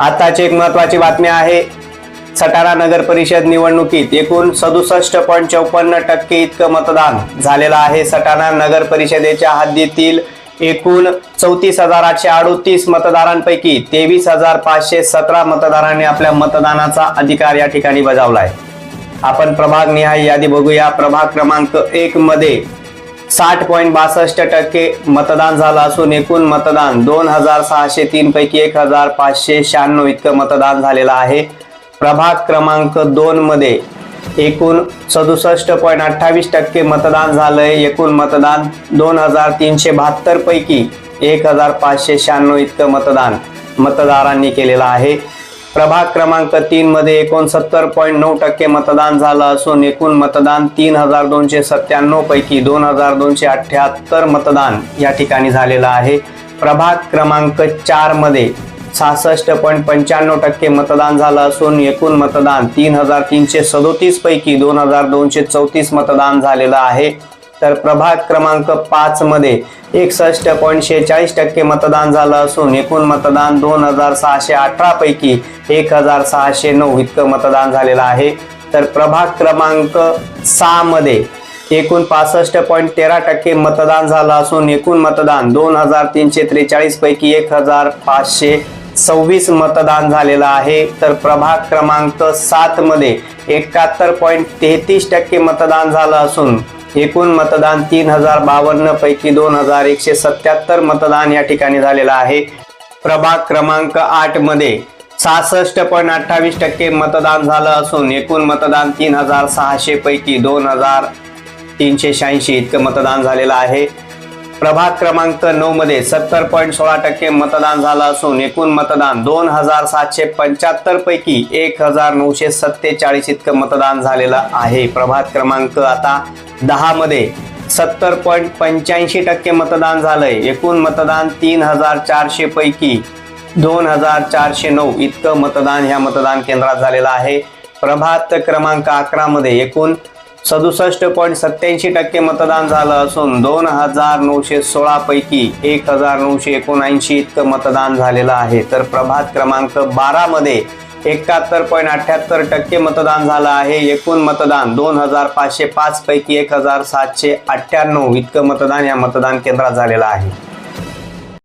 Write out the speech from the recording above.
आताची एक महत्वाची बातमी आहे. सटाणा नगर परिषद निवडणुकीत एकूण सदुसष्ट पॉईंट चौपन्न टक्के इतकं मतदान झालेलं आहे. सटाणा नगर परिषदेच्या हद्दीतील एकूण चौतीस हजार आठशे अडोतीस मतदारांपैकी तेवीस हजार पाचशे सतरा मतदारांनी आपल्या मतदानाचा अधिकार या ठिकाणी बजावला आहे आपण प्रभाग निहाय यादी बघूया. प्रभाग क्रमांक एक मध्ये साठ पॉईंट बासष्ट टक्के मतदान झालं असून एकूण मतदान दोन हजार सहाशे तीन पैकी एक हजार पाचशे शहाण्णव इतकं मतदान झालेलं आहे. प्रभाग क्रमांक दोन मध्ये एकूण सदुसष्ट पॉईंट अठ्ठावीस टक्के मतदान झालंय. एकूण मतदान दोन हजार तीनशे बहात्तर पैकी एक हजार पाचशे शहाण्णव इतकं मतदान मतदारांनी केलेलं आहे. प्रभाग क्रमांक तीन मध्ये एकोणसत्तर पॉईंट नऊ टक्के मतदान झालं असून एकूण मतदान तीन हजार दोनशे सत्त्याण्णव पैकी दोन हजार दोनशे अठ्ठ्याहत्तर मतदान या ठिकाणी झालेलं आहे. प्रभाग क्रमांक चारमध्ये सहासष्ट पॉईंट पंच्याण्णव टक्के मतदान झालं असून एकूण मतदान तीन हजार तीनशे सदोतीस पैकी दोन हजार दोनशे चौतीस मतदान झालेलं आहे. तर प्रभाग क्रमांक पाच मध्ये एकसष्ट पॉईंट शेहेचाळीस टक्के मतदान झालं असून एकूण मतदान दोन हजार सहाशे अठरा पैकी एक हजार सहाशे नऊ इतकं मतदान झालेलं आहे. तर प्रभाग क्रमांक सहा मध्ये एकूण पासष्ट पॉईंट तेरा टक्के मतदान झालं असून एकूण मतदान दोन हजार तीनशे त्रेचाळीस पैकी एक हजार पाचशे सव्वीस मतदान झालेलं आहे. तर प्रभाग क्रमांक सात मध्ये एकाहत्तर पॉईंट तेहतीस टक्के मतदान झालं असून एकूण मतदान तीन हजार बावन्न पैकी दोन हजार एकशे सत्याहत्तर मतदान या ठिकाणी झालेलं आहे. प्रभाग क्रमांक आठमध्ये सहासष्ट पॉईंट अठ्ठावीस टक्के मतदान झालं असून एकूण मतदान तीन हजार सहाशे पैकी दोन हजार तीनशे शहाऐंशी इतकं मतदान झालेलं आहे. प्रभाग क्रमांक नऊ मध्ये सत्तर पॉईंट सोळा टक्के मतदान झालं असून एकूण मतदान दोन हजार सातशे पंच्याहत्तर पैकी एक हजार नऊशे सत्तेचाळीस इतकं मतदान झालेलं आहे. प्रभाग क्रमांक आता दहामध्ये सत्तर पॉईंट पंच्याऐंशी टक्के मतदान झालंय. एकूण मतदान तीन हजार चारशे पैकी दोन हजार चारशे नऊ इतकं मतदान ह्या मतदान केंद्रात झालेलं आहे. प्रभात क्रमांक अकरामध्ये एकूण सदुसष्ट पॉईंट सत्याऐंशी टक्के मतदान झालं असून दोन हजार नऊशे सोळा पैकी एक हजार नऊशे एकोणऐंशी इतकं मतदान झालेलं आहे. तर प्रभात क्रमांक बारामध्ये एकाहत्तर पॉईंट अठ्याहत्तर टक्के मतदान झालं आहे. एकूण मतदान दोन हजार पाचशे पाच पैकी एक हजार सातशे अठ्ठ्याण्णव इतकं मतदान या मतदान केंद्रात झालेलं आहे.